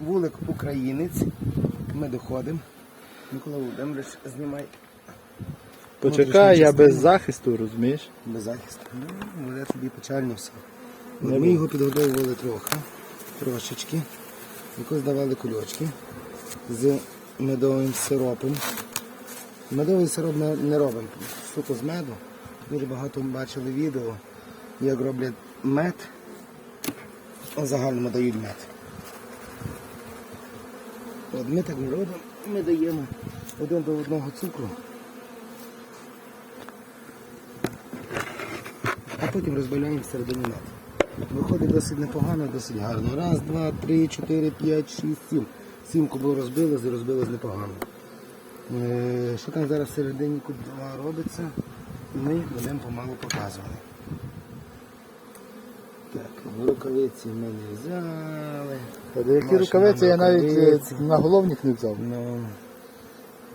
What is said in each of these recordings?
Вулик українець. Ми доходимо. Микола Володимирович, знімай Почекай, я без захисту, розумієш? без захисту. Ну, буде тобі печально все. От ми його підгодовували трохи, трошечки. Якось давали кульочки з медовим сиропом. Медовий сироп не, не робимо суто з меду. Дуже багато бачили відео, як роблять мед, загальному дають мед. От ми так не робимо, ми даємо один до одного цукру. а потім розбавляємо всередині мед. Виходить досить непогано, досить гарно. Раз, два, три, чотири, п'ять, шість, сім. Сім кубов розбили, і розбилось непогано. Е, Що там зараз всередині куб 2 робиться, ми будемо помалу показувати. Так, рукавиці ми не взяли. Та деякі Наші рукавиці я навіть е, рукавиці. на головник не взяв. Ну,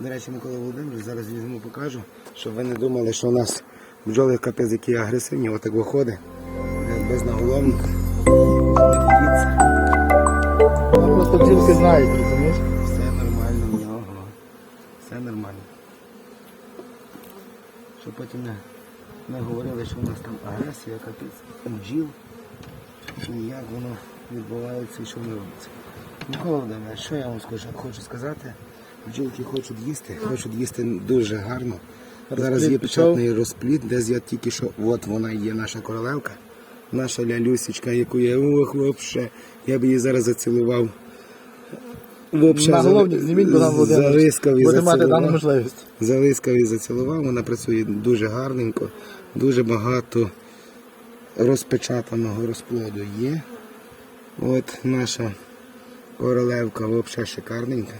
до речі, Микола Володимирович, зараз візьму покажу, щоб ви не думали, що у нас бджоли капець які агресивні, отак виходить, е, без наголовника. Дивіться, Ну, Просто бджілки знають, розумієш? все нормально в нього. Все нормально. Щоб потім не, не говорили, що у нас там агресія, капець, бджіл. І як воно відбувається і що не робиться. Микола Володимирович, що я вам скажу, хочу сказати? Бджілки хочуть їсти, хочуть їсти дуже гарно. Зараз Розплід є пішов? печатний розплід, десь я тільки що, от вона є наша королевка, наша лялюсечка, яку я, ох, вообще, я б її зараз зацілував. Вообще, На головник зніміть, бо нам залискав і буде мати зацілував. дану можливість. Залискав і зацілував, вона працює дуже гарненько, дуже багато розпечатаного розплоду є. От наша королевка взагалі шикарненька.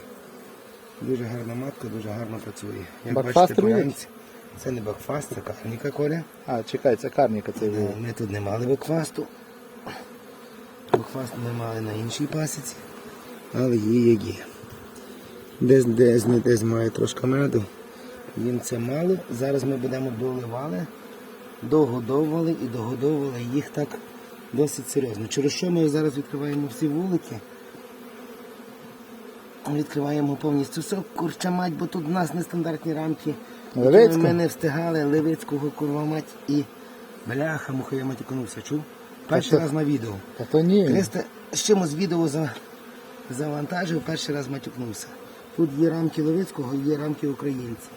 Дуже гарна матка, дуже гарно працює. Як бачите, поганці, це не бакфаст, це карніка коля. А, чекай, це карніка цей Е. Ми тут не мали бакфасту. Бакфаст ми мали на іншій пасіці, але є як є. Десь десь не десь має трошки меду. Їм це мало. Зараз ми будемо доливали, догодовували і догодовували їх так досить серйозно. Через що ми зараз відкриваємо всі вулики. Відкриваємо повністю все, курча мать, бо тут в нас нестандартні рамки. Левицька? Ми не встигали Левицького курва мать і бляха, муха я матікнувся, чув? Перший то- раз на відео. Та то ні. Креста з чимось відео за, завантажив, перший раз матюкнувся. Тут є рамки Левицького, є рамки українців.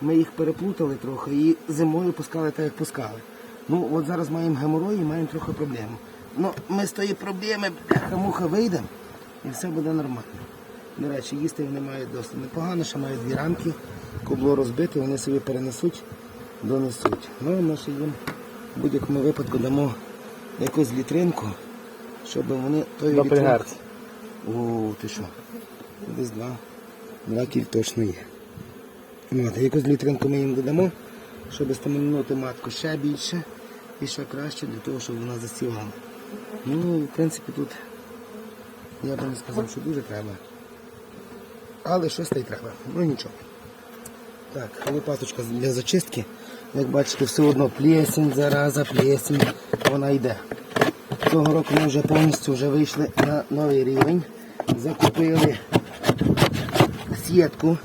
Ми їх переплутали трохи і зимою пускали так, як пускали. Ну, от зараз маємо геморой і маємо трохи проблему. Ну, ми з тої проблеми, бляха-муха, вийдемо і все буде нормально. До речі, їсти вони мають досить непогано, ще мають дві рамки, кубло розбите, вони собі перенесуть, донесуть. Ну, ми ще їм в будь-якому випадку дамо якусь літринку, щоб вони той До літрин- пригерці. О, ти що? Десь два. Два кіль точно є. От, якусь літринку ми їм додамо, щоб стимулювати матку ще більше і ще краще для того, щоб вона засівала. Ну, в принципі, тут я би не сказав, що дуже треба. Але щось й треба. Ну нічого. Так, лопаточка для зачистки. Як бачите, все одно плесень, зараза, плесень, вона йде. Цього року ми вже повністю вже вийшли на новий рівень. Закупили сітку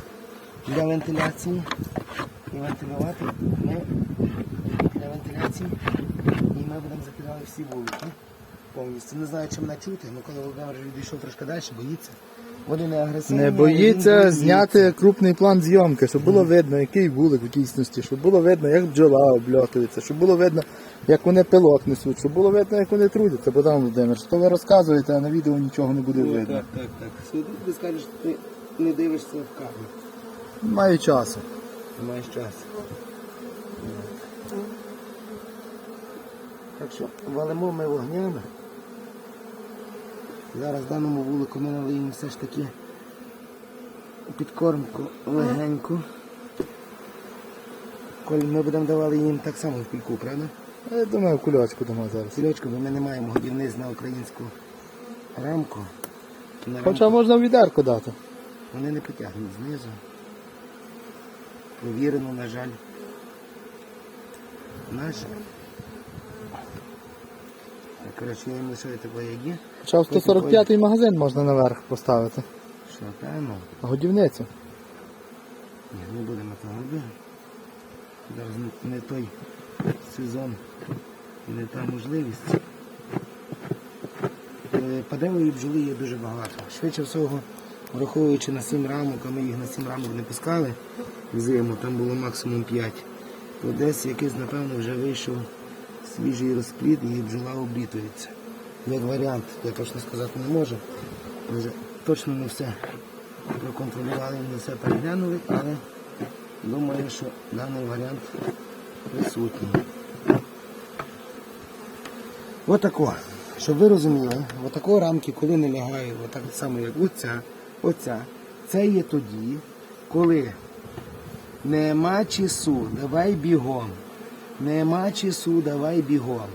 для вентиляції. І вентилювати ми для вентиляції. І ми будемо закидати всі вулики. Повністю. Не знаю, чи мене чути, але коли Володимир відійшов трошки далі, боїться. Вони не агресивні. Не боїться зняти крупний план зйомки, щоб було видно, який вулик в дійсності, щоб було видно, як бджола обльотується, щоб було видно, як вони пилок несуть, щоб було видно, як вони трудяться. Богдан Володимирович, то ви розказуєте, а на відео нічого не буде видно. Так, так, так. Сюди ти скажеш, ти не дивишся в камеру. Маю часу. Не маєш часу. Так що валимо ми вогнями. Зараз даному вулику ми налиємо все ж таки підкормку легеньку. Коли ми будемо давали їм так само в пільку, правда? Я думаю, кульочку дамо зараз. Сільочку, бо ми не маємо годівниць на українську рамку. На Хоча можна в відерку дати. Вони не потягнуть знизу. Провірено, на жаль. На жаль. Так Коротше, я їм лишаю такої, є. Хоча в 145 магазин можна наверх поставити. Що, певно? Годівницю. Ні, не будемо того робити. Зараз не, не той сезон і не та можливість. Е, Падевої бджоли є дуже багато. Швидше всього, враховуючи на 7 рамок, а ми їх на 7 рамок не пускали в зиму, там було максимум 5. То десь якийсь, напевно, вже вийшов свіжий розплід і бджола облітується. Як варіант, я точно сказати не можу. Вже точно не все проконтролювали, не все переглянули, але думаю, що даний варіант присутній. Отако. Щоб ви розуміли, отако рамки, коли не лягає, отак само, як оця, оця, це є тоді, коли нема часу, давай бігом. Нема часу, давай бігом.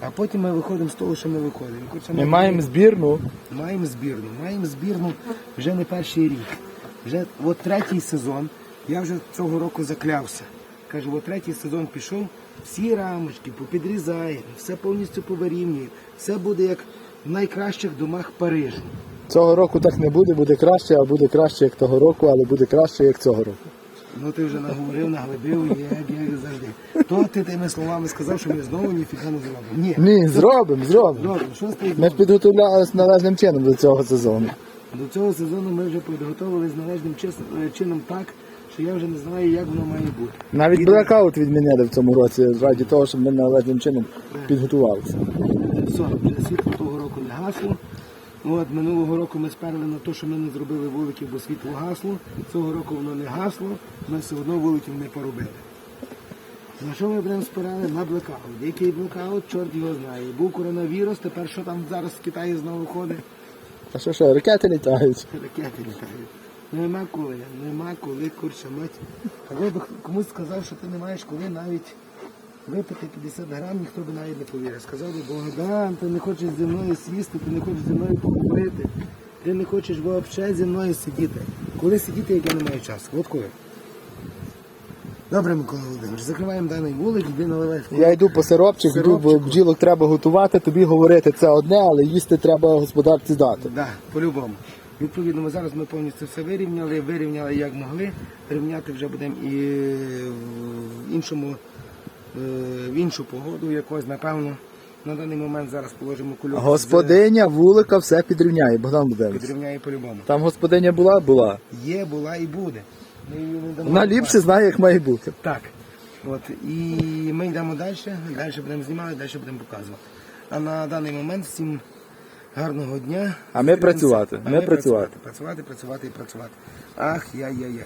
А потім ми виходимо з того, що ми виходимо. Коротше, Ми маємо збірну. Маємо збірну. Маємо збірну вже не перший рік. Вже от третій сезон. Я вже цього року заклявся. Кажу, от третій сезон пішов, всі рамочки попідрізаємо, все повністю повирівнюємо. Все буде як в найкращих домах Парижу. Цього року так не буде, буде краще, а буде краще, як того року, але буде краще, як цього року. Ну ти вже наговорив, наглибив, як, як завжди. То ти тими словами сказав, що ми знову ніфіга не зробимо. Ні. Ні, зробимо, зробимо. Добре, що стоїть? Ми ж підготовлялися належним чином до цього сезону. До цього сезону ми вже підготовили з належним чис- чином так, що я вже не знаю, як воно має бути. Навіть блекаут відмінили в цьому році раді того, щоб ми належним чином підготувалися. Все, вже світло того року не гасло. От, минулого року ми сперли на те, що ми не зробили вуликів, бо світло гасло. Цього року воно не гасло, ми все одно вуликів не поробили. На що ми будемо спирали? На блекаут. Який блекаут, чорт його знає. Був коронавірус, тепер що там зараз в Китаї знову ходить? А що що, ракети літають? Ракети літають. Нема коли, нема коли, курча мать. А ви б комусь сказав, що ти не маєш коли навіть випити 50 грам, ніхто б навіть не повірив. Сказав би, Богдан, ти не хочеш зі мною сісти, ти не хочеш зі мною поговорити, ти не хочеш взагалі зі мною сидіти. Коли сидіти, як я не маю часу? От коли. Добре, Микола Володимирович, закриваємо даний вулик, йди наливай в Я йду по сиропчик, йду, бо Сиропчику. бджілок треба готувати, тобі говорити це одне, але їсти треба господарці дати. Да, по-любому. Відповідно, ми зараз ми повністю все вирівняли, вирівняли як могли. Рівняти вже будемо і в іншому, в іншу погоду якось, напевно. На даний момент зараз положимо кульок. Господиня вулика все підрівняє, Богдан Володимирович. Підрівняє по-любому. Там господиня була, була. Є, була і буде. Ми Вона ліпше знає, як має бути. Так. От. І ми йдемо далі, далі будемо знімати, далі будемо показувати. А на даний момент всім гарного дня. А ми працювати, А ми працювати. Працювати, працювати і працювати. Ах, я-я-я.